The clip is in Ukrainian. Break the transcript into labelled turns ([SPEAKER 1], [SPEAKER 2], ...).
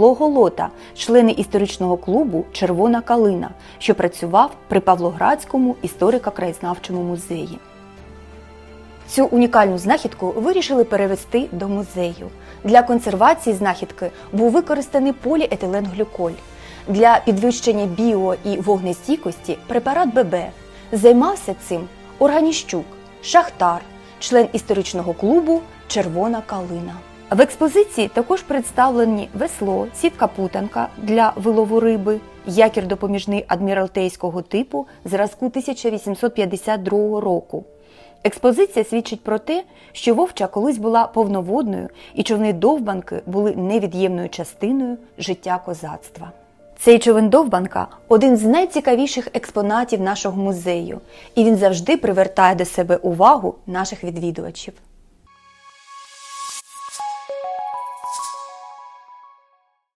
[SPEAKER 1] Логолота, члени історичного клубу Червона калина, що працював при Павлоградському історико-краєзнавчому музеї. Цю унікальну знахідку вирішили перевести до музею. Для консервації знахідки був використаний поліетиленглюколь. Для підвищення біо і вогнестійкості препарат ББ. Займався цим Органіщук, Шахтар, член історичного клубу Червона калина. В експозиції також представлені весло, сітка путанка для вилову риби, якір допоміжний адміралтейського типу зразку 1852 року. Експозиція свідчить про те, що Вовча колись була повноводною і човни довбанки були невід'ємною частиною життя козацтва. Цей човен довбанка один з найцікавіших експонатів нашого музею, і він завжди привертає до себе увагу наших відвідувачів.